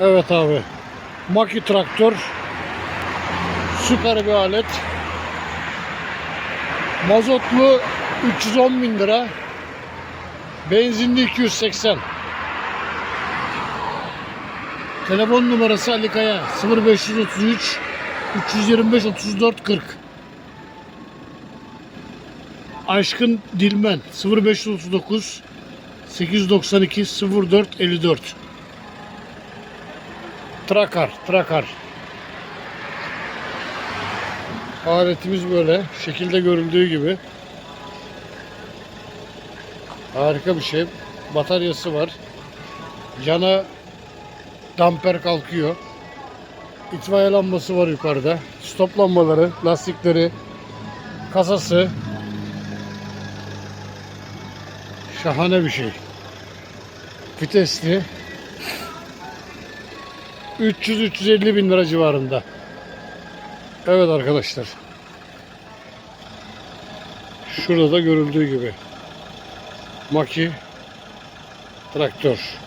Evet abi. Maki traktör. Süper bir alet. Mazotlu 310 bin lira. Benzinli 280. Telefon numarası Ali Kaya 0533 325 34 40. Aşkın Dilmen 0539 892 04 54. Trakar, trakar. Aletimiz böyle. Şekilde görüldüğü gibi. Harika bir şey. Bataryası var. Cana damper kalkıyor. İtfaiye lambası var yukarıda. Stop lambaları, lastikleri, kasası. Şahane bir şey. Vitesli. 300-350 bin lira civarında. Evet arkadaşlar. Şurada da görüldüğü gibi. Maki traktör.